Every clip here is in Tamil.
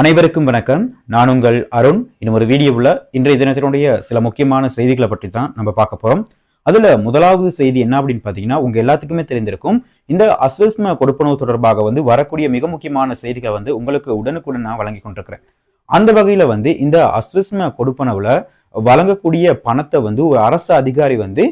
அனைவருக்கும் வணக்கம். நான் உங்கள் அருண். இன்னும் ஒரு வீடியோவில் இன்றைய தினத்தினுடைய சில முக்கியமான செய்திகளை பற்றி தான் நம்ம பார்க்க போகிறோம் அதில் முதலாவது செய்தி என்ன அப்படின்னு பார்த்தீங்கன்னா உங்கள் எல்லாத்துக்குமே தெரிந்திருக்கும். இந்த அஸ்வஸ்ம கொடுப்பனவு தொடர்பாக வந்து வரக்கூடிய மிக முக்கியமான செய்திகளை வந்து உங்களுக்கு உடனுக்குடன் நான் வழங்கி கொண்டிருக்கிறேன். அந்த வகையில் வந்து இந்த அஸ்வஸ்ம கொடுப்பனவில் வழங்கக்கூடிய பணத்தை வந்து ஒரு அரசு அதிகாரி வந்து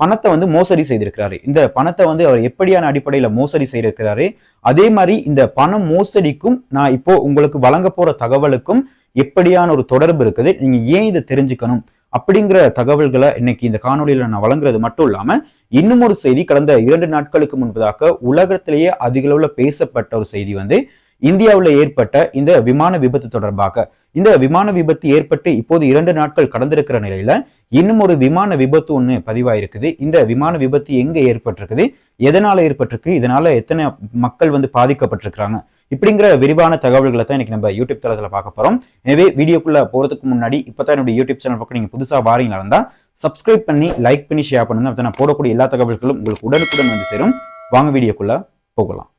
பணத்தை வந்து மோசடி செய்திருக்கிறாரு. இந்த பணத்தை வந்து அவர் எப்படியான அடிப்படையில மோசடி செய்திருக்கிறாரு? அதே மாதிரி இந்த பணம் மோசடிக்கும் நான் இப்போ உங்களுக்கு வழங்க போற தகவலுக்கும் எப்படியான ஒரு தொடர்பு இருக்குது? நீங்க ஏன் இதை தெரிஞ்சுக்கணும்? அப்படிங்கிற தகவல்களை இன்னைக்கு இந்த காணொலியில நான் வழங்குறது மட்டும் இல்லாம இன்னும் ஒரு செய்தி கடந்த இரண்டு நாட்களுக்கு முன்பதாக உலகத்திலேயே அதிக அளவுல பேசப்பட்ட ஒரு செய்தி வந்து இந்தியாவில் ஏற்பட்ட இந்த விமான விபத்து தொடர்பாக. இந்த விமான விபத்து ஏற்பட்டு இப்போது இரண்டு நாட்கள் கடந்திருக்கிற நிலையில இன்னும் ஒரு விமான விபத்து ஒன்று பதிவாயிருக்குது. இந்த விமான விபத்து எங்கே ஏற்பட்டிருக்குது? எதனால ஏற்பட்டிருக்கு? இதனால எத்தனை மக்கள் வந்து பாதிக்கப்பட்டிருக்கிறாங்க? இப்படிங்கிற விரிவான தகவல்களை தான் இன்னைக்கு நம்ம யூடியூப் தளத்தில் பார்க்க போகிறோம் எனவே வீடியோக்குள்ள போகிறதுக்கு முன்னாடி இப்பதான் என்னுடைய யூடியூப் சேனல் பக்கம் நீங்கள் புதுசாக வாரீங்களா இருந்தால் சப்ஸ்கிரைப் பண்ணி லைக் பண்ணி ஷேர் பண்ணுங்க. அப்பதான் நான் போடக்கூடிய எல்லா தகவல்களும் உங்களுக்கு உடனுக்குடன் வந்து சேரும். வாங்க வீடியோக்குள்ள போகலாம்.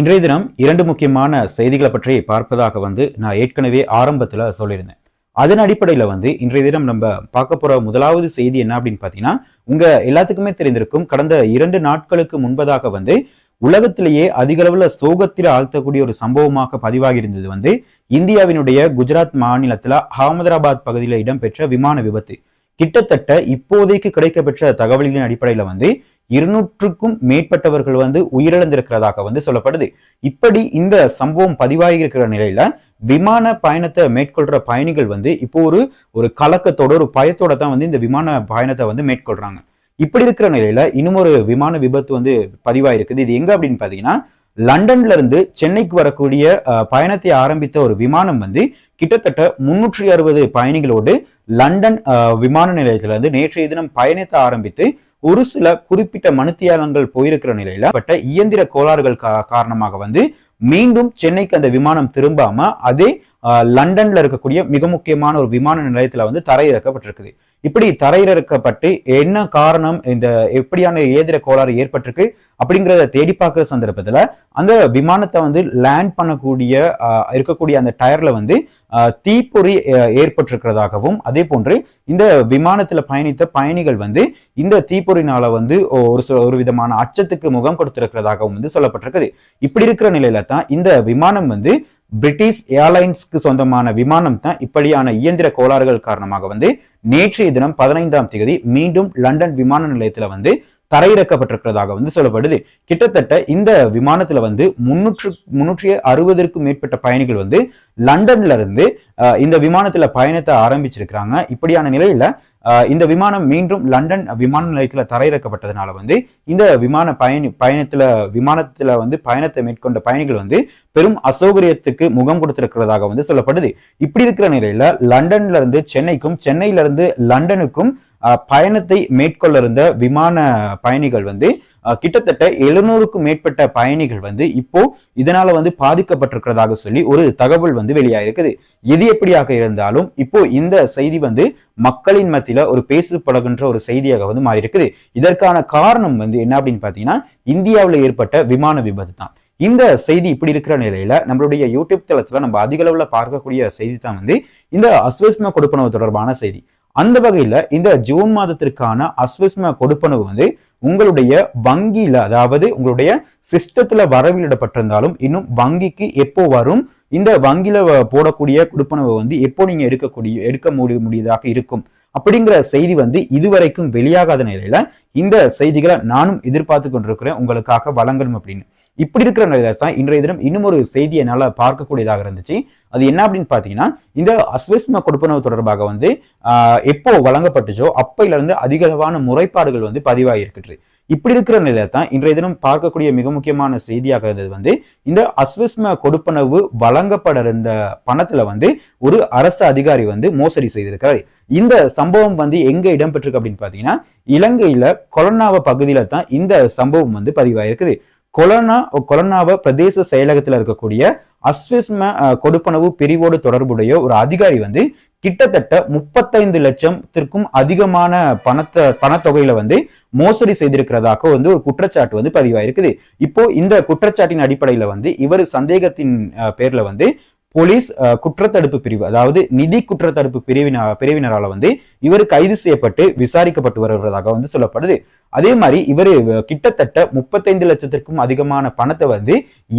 இன்றைய தினம் இரண்டு முக்கியமான செய்திகளை பற்றி பார்ப்பதாக வந்து நான் ஏற்கனவே ஆரம்பத்தில் சொல்லியிருந்தேன். அதன் அடிப்படையில வந்து இன்றைய தினம் நம்ம பார்க்க போற முதலாவது செய்தி என்ன அப்படின்னு பாத்தீங்கன்னா உங்க எல்லாத்துக்குமே தெரிந்திருக்கும் கடந்த இரண்டு நாட்களுக்கு முன்பதாக வந்து உலகத்திலேயே அதிக அளவுல சோகத்தில் ஆழ்த்தக்கூடிய ஒரு சம்பவமாக பதிவாகி இருந்தது வந்து இந்தியாவினுடைய குஜராத் மாநிலத்துல அகமதாபாத் பகுதியில் இடம்பெற்ற விமான விபத்து. கிட்டத்தட்ட இப்போதைக்கு கிடைக்கப்பெற்ற தகவல்களின் அடிப்படையில வந்து இருநூற்றுக்கும் மேற்பட்டவர்கள் வந்து உயிரிழந்திருக்கிறதாக வந்து சொல்லப்படுது. இப்படி இந்த சம்பவம் பதிவாகி இருக்கிற நிலையில விமான பயணத்தை மேற்கொள்ற பயணிகள் வந்து இப்போ ஒரு ஒரு கலக்கத்தோட ஒரு பயத்தோட தான் வந்து இந்த விமான பயணத்தை வந்து மேற்கொள்றாங்க. இப்படி இருக்கிற நிலையில இன்னும் ஒரு விமான விபத்து வந்து பதிவாயிருக்குது. இது எங்க அப்படின்னு பாத்தீங்கன்னா லண்டன்ல இருந்து சென்னைக்கு வரக்கூடிய அஹ், பயணத்தை ஆரம்பித்த ஒரு விமானம் வந்து கிட்டத்தட்ட முன்னூற்றி அறுபது பயணிகளோடு லண்டன் விமான நிலையத்துல இருந்து நேற்றைய தினம் பயணத்தை ஆரம்பித்து ஒரு சில குறிப்பிட்ட மனுத்தியாலங்கள் போயிருக்கிற நிலையில பட்ட இயந்திர கோளாறுகள் காரணமாக வந்து மீண்டும் சென்னைக்கு அந்த விமானம் திரும்பாம அதே லண்டன்ல இருக்கக்கூடிய மிக முக்கியமான ஒரு விமான நிலையத்துல வந்து தரையிறக்கப்பட்டிருக்குது. இப்படி தரையிறக்கப்பட்டு என்ன காரணம்? இந்த எப்படியான இயந்திர கோளாறு ஏற்பட்டிருக்கு? அப்படிங்கிறத தேடி பார்க்குற சந்தர்ப்பத்தில் அந்த விமானத்தை வந்து லேண்ட் பண்ணக்கூடிய இருக்கக்கூடிய அந்த டயர்ல வந்து தீப்பொறி ஏற்பட்டிருக்கிறதாகவும் அதே போன்று இந்த விமானத்தில் பயணித்த பயணிகள் வந்து இந்த தீப்பொறினால வந்து ஒரு சில ஒரு விதமான அச்சத்துக்கு முகம் கொடுத்திருக்கிறதாகவும் வந்து சொல்லப்பட்டிருக்குது. இப்படி இருக்கிற நிலையில தான் இந்த விமானம் வந்து பிரிட்டிஷ் ஏர்லைன்ஸ்க்கு சொந்தமான விமானம் தான் இப்படியான இயந்திர கோளாறுகள் காரணமாக வந்து நேற்றைய தினம் பதினைந்தாம் தேதி மீண்டும் லண்டன் விமான நிலையத்தில் வந்து தரையிறக்கப்பட்டிருக்கிறதாக வந்து சொல்லப்படுது. கிட்டத்தட்ட இந்த விமானத்துல வந்து முன்னூற்று முன்னூற்றி அறுபதற்கும் மேற்பட்ட பயணிகள் வந்து லண்டன்ல இருந்து இந்த விமானத்துல பயணத்தை ஆரம்பிச்சிருக்கிறாங்க. இப்படியான நிலையில இந்த விமானம் மீண்டும் லண்டன் விமான நிலையத்துல தரையிறக்கப்பட்டதுனால வந்து இந்த விமான பயணி பயணத்துல விமானத்துல வந்து பயணத்தை மேற்கொண்ட பயணிகள் வந்து பெரும் அசௌகரியத்துக்கு முகம் கொடுத்திருக்கிறதாக வந்து சொல்லப்படுது. இப்படி இருக்கிற நிலையில லண்டன்ல இருந்து சென்னைக்கும் சென்னையில இருந்து லண்டனுக்கும் பயணத்தை மேற்கொள்ள இருந்த விமான பயணிகள் வந்து கிட்டத்தட்ட எழுநூறுக்கும் மேற்பட்ட பயணிகள் வந்து இப்போ இதனால வந்து பாதிக்கப்பட்டிருக்கிறதாக சொல்லி ஒரு தகவல் வந்து வெளியாயிருக்குது எது எப்படியாக இருந்தாலும் இப்போ இந்த செய்தி வந்து மக்களின் மத்தியில ஒரு பேசப்படுகின்ற ஒரு செய்தியாக வந்து மாறி இருக்குது இதற்கான காரணம் வந்து என்ன அப்படின்னு பாத்தீங்கன்னா இந்தியாவில் ஏற்பட்ட விமான விபத்து தான். இந்த செய்தி இப்படி இருக்கிற நிலையில நம்மளுடைய யூடியூப் தளத்துல நம்ம அதிக அளவுல பார்க்கக்கூடிய செய்தி தான் வந்து இந்த அஸ்வஸ்ம கொடுப்பனவு தொடர்பான செய்தி. அந்த வகையில இந்த ஜூன் மாதத்திற்கான அஸ்விஸ்ம கொடுப்பனவு வந்து உங்களுடைய வங்கியில அதாவது உங்களுடைய சிஸ்டத்துல வரவிடப்பட்டிருந்தாலும் இன்னும் வங்கிக்கு எப்போ வரும்? இந்த வங்கியில வ- போடக்கூடிய கொடுப்பனவை வந்து எப்போ நீங்க எடுக்கக்கூடிய எடுக்க முடிய முடியதாக இருக்கும்? அப்படிங்கிற செய்தி வந்து இதுவரைக்கும் வெளியாகாத நிலையில இந்த செய்திகளை நானும் எதிர்பார்த்து கொண்டிருக்கிறேன். உங்களுக்காக வழங்கணும் அப்படின்னு. இப்படி இருக்கிற நிலையில தான் இன்றைய தினம் இன்னும் ஒரு செய்தி என்னால் பார்க்கக்கூடியதாக இருந்துச்சு. அது என்ன அப்படின்னு பார்த்தீங்கன்னா இந்த அஸ்வஸ்ம கொடுப்பனவு தொடர்பாக வந்து எப்போ வழங்கப்பட்டுச்சோ அப்பையிலிருந்து அதிகளவான முறைப்பாடுகள் வந்து பதிவாகிருக்குது இப்படி இருக்கிற நிலையில தான் இன்றைய தினம் பார்க்கக்கூடிய மிக முக்கியமான செய்தியாக இருந்தது வந்து இந்த அஸ்வஸ்ம கொடுப்பனவு வழங்கப்பட இருந்த பணத்துல வந்து ஒரு அரசு அதிகாரி வந்து மோசடி செய்திருக்கிறார். இந்த சம்பவம் வந்து எங்க இடம்பெற்றிருக்கு அப்படின்னு பாத்தீங்கன்னா இலங்கையில கொலனாவ பகுதியில தான் இந்த சம்பவம் வந்து பதிவாயிருக்குது கொலனா கொலனாவ பிரதேச செயலகத்தில் இருக்கக்கூடிய அஸ்விஸ்ம கொடுப்பனவு பிரிவோடு தொடர்புடைய ஒரு அதிகாரி வந்து கிட்டத்தட்ட முப்பத்தைந்து லட்சத்திற்கும் அதிகமான பணத்தை பணத்தொகையில வந்து மோசடி செய்திருக்கிறதாக வந்து ஒரு குற்றச்சாட்டு வந்து பதிவாயிருக்குது. இப்போ இந்த குற்றச்சாட்டின் அடிப்படையில வந்து இவர் சந்தேகத்தின் பேர்ல வந்து போலீஸ் குற்றத்தடுப்பு பிரிவு அதாவது நிதி குற்றத்தடுப்பு பிரிவின பிரிவினரால வந்து இவர் கைது செய்யப்பட்டு விசாரிக்கப்பட்டு வருவதாக வந்து சொல்லப்படுது. அதே மாதிரி இவர் கிட்டத்தட்ட முப்பத்தைந்து லட்சத்திற்கும் அதிகமான பணத்தை வந்து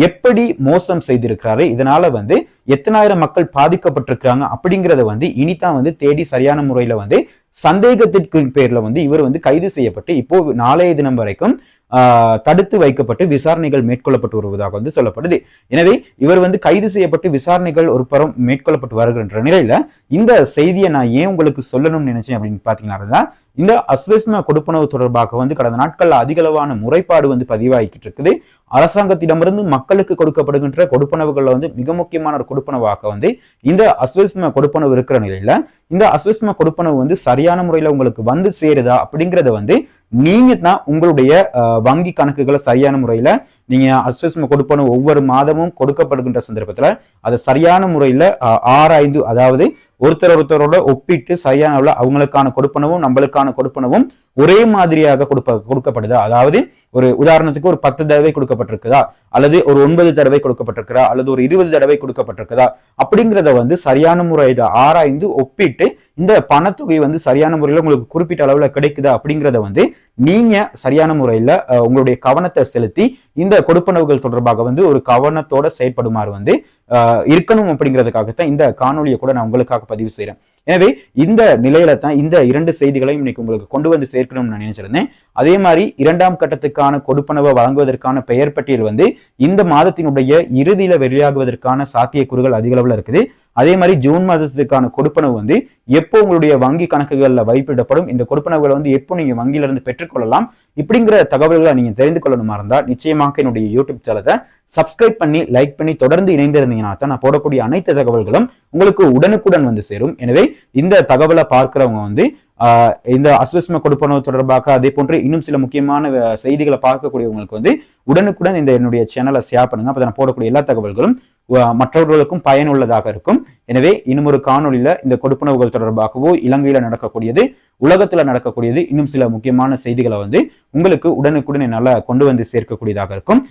எப்படி மோசம் செய்திருக்கிறாரு இதனால வந்து எத்தனாயிரம் மக்கள் பாதிக்கப்பட்டிருக்கிறாங்க அப்படிங்கறத வந்து இனிதான் வந்து தேடி சரியான முறையில வந்து சந்தேகத்திற்கு பேர்ல வந்து இவர் வந்து கைது செய்யப்பட்டு இப்போ நாளைய தினம் வரைக்கும் தடுத்து வைக்கப்பட்டு விசாரணைகள் மேற்கொள்ளப்பட்டு வருவதாக வந்து சொல்லப்படுது. எனவே இவர் வந்து கைது செய்யப்பட்டு விசாரணைகள் ஒரு புறம் மேற்கொள்ளப்பட்டு வருகின்ற நிலையில இந்த செய்தியை நான் ஏன் உங்களுக்கு சொல்லணும்னு நினைச்சேன் அப்படின்னு பாத்தீங்கன்னா இந்த அஸ்வஸ்ம கொடுப்பனவு தொடர்பாக வந்து கடந்த நாட்கள்ல அதிகளவான முறைப்பாடு வந்து பதிவாகிக்கிட்டு இருக்குது. அரசாங்கத்திடமிருந்து மக்களுக்கு கொடுக்கப்படுகின்ற கொடுப்பனவுகள்ல வந்து மிக முக்கியமான ஒரு கொடுப்பனவாக வந்து இந்த அஸ்வஸ்ம கொடுப்பனவு இருக்கிற நிலையில இந்த அஸ்வஸ்ம கொடுப்பனவு வந்து சரியான முறையில உங்களுக்கு வந்து சேருதா அப்படிங்கறத வந்து நீங்க தான் உங்களுடைய வங்கி கணக்குகளை சரியான முறையில நீங்க அஸ்வசம் கொடுப்பனவு ஒவ்வொரு மாதமும் கொடுக்கப்படுகின்ற சந்தர்ப்பத்துல அதை சரியான முறையில ஆராய்ந்து அதாவது ஒருத்தர் ஒருத்தரோட ஒப்பிட்டு சரியான அளவுல அவங்களுக்கான கொடுப்பனவும் நம்மளுக்கான கொடுப்பனவும் ஒரே மாதிரியாக கொடுப்ப கொடுக்கப்படுதா? அதாவது ஒரு உதாரணத்துக்கு ஒரு பத்து தடவை கொடுக்கப்பட்டிருக்குதா? அல்லது ஒரு ஒன்பது தடவை கொடுக்கப்பட்டிருக்குதா? அல்லது ஒரு இருபது தடவை கொடுக்கப்பட்டிருக்குதா? அப்படிங்கிறத வந்து சரியான முறையில ஆராய்ந்து ஒப்பிட்டு இந்த பணத்தொகை வந்து சரியான முறையில் உங்களுக்கு குறிப்பிட்ட அளவில் கிடைக்குதா அப்படிங்கிறத வந்து நீங்க சரியான முறையில் உங்களுடைய கவனத்தை செலுத்தி இந்த கொடுப்பனவுகள் தொடர்பாக வந்து ஒரு கவனத்தோட செயற்படுமாறு வந்து இருக்கணும் அப்படிங்கிறதுக்காகத்தான் இந்த காணொலியை கூட நான் உங்களுக்காக பதிவு செய்கிறேன் எனவே இந்த நிலையில தான் இந்த இரண்டு செய்திகளையும் இன்னைக்கு உங்களுக்கு கொண்டு வந்து சேர்க்கணும்னு நான் நினைச்சிருந்தேன். அதே மாதிரி இரண்டாம் கட்டத்துக்கான கொடுப்பனவை வழங்குவதற்கான பெயர் பட்டியல் வந்து இந்த மாதத்தினுடைய இறுதியில வெளியாகுவதற்கான சாத்தியக்கூறுகள் அதிக அளவில் இருக்குது. அதே மாதிரி ஜூன் மாதத்துக்கான கொடுப்பனவு வந்து எப்போ உங்களுடைய வங்கி கணக்குகளில் வைப்பிடப்படும் இந்த கொடுப்பனவுகளை வந்து எப்போ நீங்க வங்கியிலிருந்து பெற்றுக்கொள்ளலாம் இப்படிங்கிற தகவல்களை நீங்க தெரிந்து கொள்ளணுமா இருந்தால் நிச்சயமாக என்னுடைய யூடியூப் சேனலை சப்ஸ்கிரைப் பண்ணி லைக் பண்ணி தொடர்ந்து இணைந்திருந்தீங்கன்னா தான் நான் போடக்கூடிய அனைத்து தகவல்களும் உங்களுக்கு உடனுக்குடன் வந்து சேரும். எனவே இந்த தகவலை பார்க்கிறவங்க வந்து இந்த அஸ்வஸ்ம கொடுப்பனவு தொடர்பாக அதே போன்று இன்னும் சில முக்கியமான செய்திகளை பார்க்கக்கூடியவங்களுக்கு வந்து உடனுக்குடன் இந்த என்னுடைய சேனலை ஷேர் பண்ணுங்க. அப்போ நான் போடக்கூடிய எல்லா தகவல்களும் மற்றவர்களுக்கும் பயனுள்ளதாக இருக்கும். எனவே இன்னும் ஒரு காணொளியில இந்த கொடுப்பனவுகள் தொடர்பாகவோ இலங்கையில நடக்கக்கூடியது உலகத்துல நடக்கக்கூடியது இன்னும் சில முக்கியமான செய்திகளை வந்து உங்களுக்கு உடனுக்குடன் என்னால கொண்டு வந்து சேர்க்கக்கூடியதாக இருக்கும்.